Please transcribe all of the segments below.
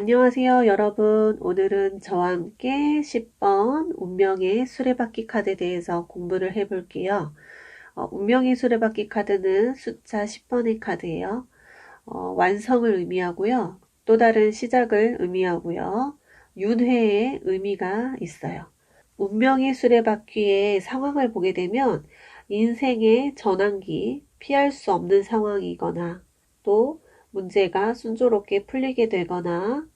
안녕하세요 여러분. 오늘은 저와 함께 10번 운명의 수레바퀴 카드에 대해서 공부를 해 볼게요. 어, 운명의 수레바퀴 카드는 숫자 10번의 카드예요. 어, 완성을 의미하고요. 또 다른 시작을 의미하고요. 윤회의 의미가 있어요. 운명의 수레바퀴의 상황을 보게 되면 인생의 전환기 피할 수 없는 상황이거나 또 문제가 순조롭게 풀리게 되거나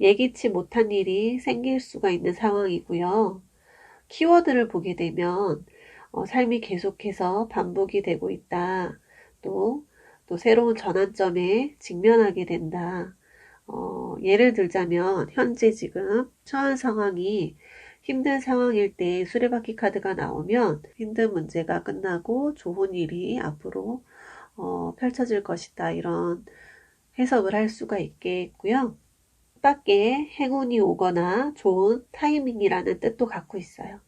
예기치 못한 일이 생길 수가 있는 상황이고요. 키워드를 보게 되면 어, 삶이 계속해서 반복이 되고 있다. 또, 또 새로운 전환점에 직면하게 된다. 어, 예를 들자면 현재 지금 처한 상황이 힘든 상황일 때 수레바퀴 카드가 나오면 힘든 문제가 끝나고 좋은 일이 앞으로 어, 펼쳐질 것이다. 이런 해석을 할 수가 있겠고요. 밖에 행운이 오거나 좋은 타이밍이라는 뜻도 갖고 있어요.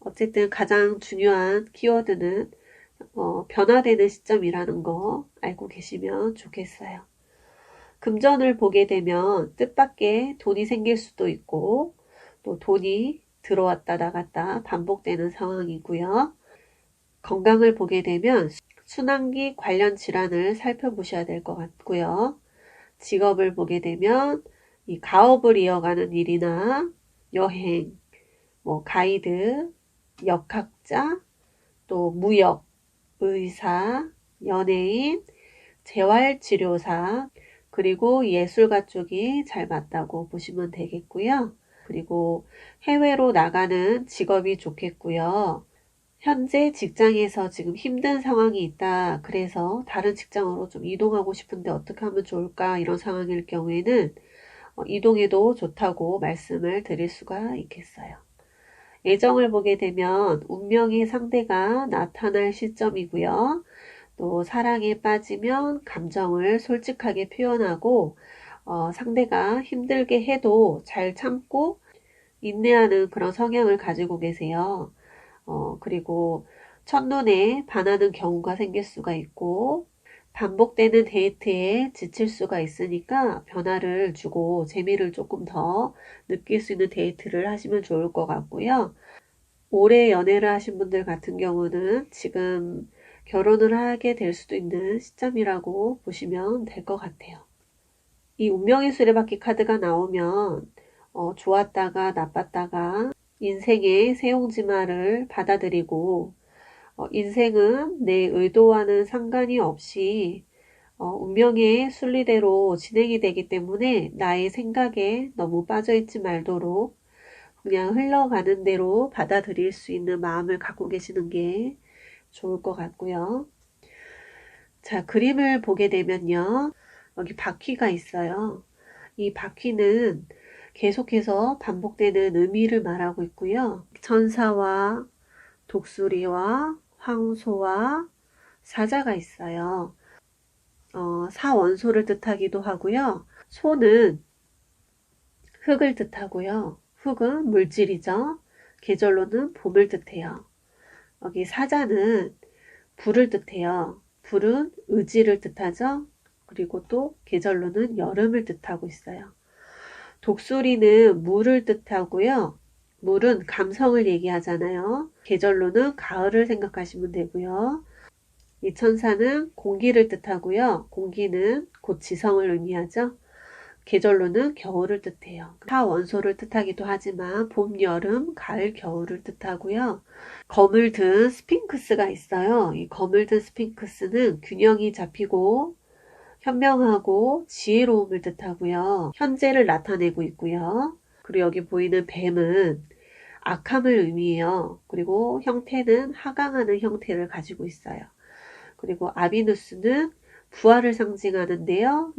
어쨌든 가장 중요한 키워드는 어, 변화되는 시점이라는 거 알고 계시면 좋겠어요. 금전을 보게 되면 뜻밖의 돈이 생길 수도 있고 또 돈이 들어왔다 나갔다 반복되는 상황이고요. 건강을 보게 되면 순환기 관련 질환을 살펴보셔야 될 것 같고요. 직업을 보게 되면 이 가업을 이어가는 일이나 여행, 뭐 가이드, 역학자, 또 무역, 의사, 연예인, 재활치료사, 그리고 예술가 쪽이 잘 맞다고 보시면 되겠고요. 그리고 해외로 나가는 직업이 좋겠고요. 현재 직장에서 지금 힘든 상황이 있다. 그래서 다른 직장으로 좀 이동하고 싶은데 어떻게 하면 좋을까? 이런 상황일 경우에는 어, 이동해도 좋다고 말씀을 드릴 수가 있겠어요. 예정을 보게 되면 운명의 상대가 나타날 시점이고요. 또 사랑에 빠지면 감정을 솔직하게 표현하고 어, 상대가 힘들게 해도 잘 참고 인내하는 그런 성향을 가지고 계세요. 어, 그리고 첫눈에 반하는 경우가 생길 수가 있고 반복되는 데이트에 지칠 수가 있으니까 변화를 주고 재미를 조금 더 느낄 수 있는 데이트를 하시면 좋을 것 같고요. 오래 연애를 하신 분들 같은 경우는 지금 결혼을 하게 될 수도 있는 시점이라고 보시면 될 것 같아요. 이 운명의 수레바퀴 카드가 나오면 어, 좋았다가 나빴다가 인생의 세용지마를 받아들이고 어, 인생은 내 의도와는 상관이 없이 어, 운명의 순리대로 진행이 되기 때문에 나의 생각에 너무 빠져있지 말도록 그냥 흘러가는 대로 받아들일 수 있는 마음을 갖고 계시는 게 좋을 것 같고요. 자, 그림을 보게 되면요. 여기 바퀴가 있어요. 이 바퀴는 계속해서 반복되는 의미를 말하고 있고요. 천사와 독수리와 황소와 사자가 있어요. 어, 사원소를 뜻하기도 하고요. 소는 흙을 뜻하고요. 흙은 물질이죠. 계절로는 봄을 뜻해요. 여기 사자는 불을 뜻해요. 불은 의지를 뜻하죠. 그리고 또 계절로는 여름을 뜻하고 있어요. 독수리는 물을 뜻하고요. 물은 감성을 얘기하잖아요. 계절로는 가을을 생각하시면 되고요. 이 천사는 공기를 뜻하고요. 공기는 곧 지성을 의미하죠. 계절로는 겨울을 뜻해요. 타 원소를 뜻하기도 하지만 봄, 여름, 가을, 겨울을 뜻하고요. 검을 든 스핑크스가 있어요. 이 검을 든 스핑크스는 균형이 잡히고 현명하고 지혜로움을 뜻하고요. 현재를 나타내고 있고요. 그리고 여기 보이는 뱀은 악함을 의미해요. 그리고 형태는 하강하는 형태를 가지고 있어요. 그리고 아비누스는 부활을 상징하는데요.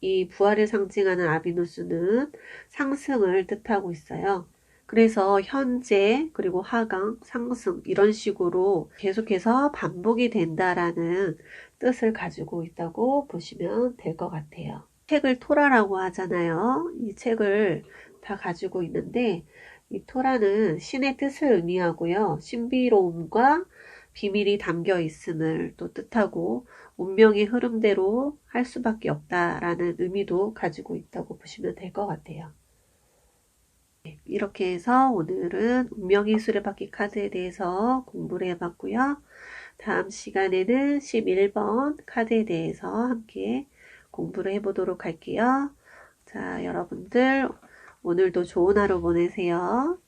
이 부활을 상징하는 아비누스는 상승을 뜻하고 있어요. 그래서 현재 그리고 하강, 상승 이런 식으로 계속해서 반복이 된다라는 뜻을 가지고 있다고 보시면 될 것 같아요. 책을 토라라고 하잖아요. 이 책을 다 가지고 있는데 이 토라는 신의 뜻을 의미하고요. 신비로움과 비밀이 담겨 있음을 또 뜻하고 운명의 흐름대로 할 수밖에 없다라는 의미도 가지고 있다고 보시면 될 것 같아요. 네, 이렇게 해서 오늘은 운명의 수레바퀴 카드에 대해서 공부를 해봤고요. 다음 시간에는 11번 카드에 대해서 함께 공부를 해보도록 할게요. 자, 여러분들 오늘도 좋은 하루 보내세요.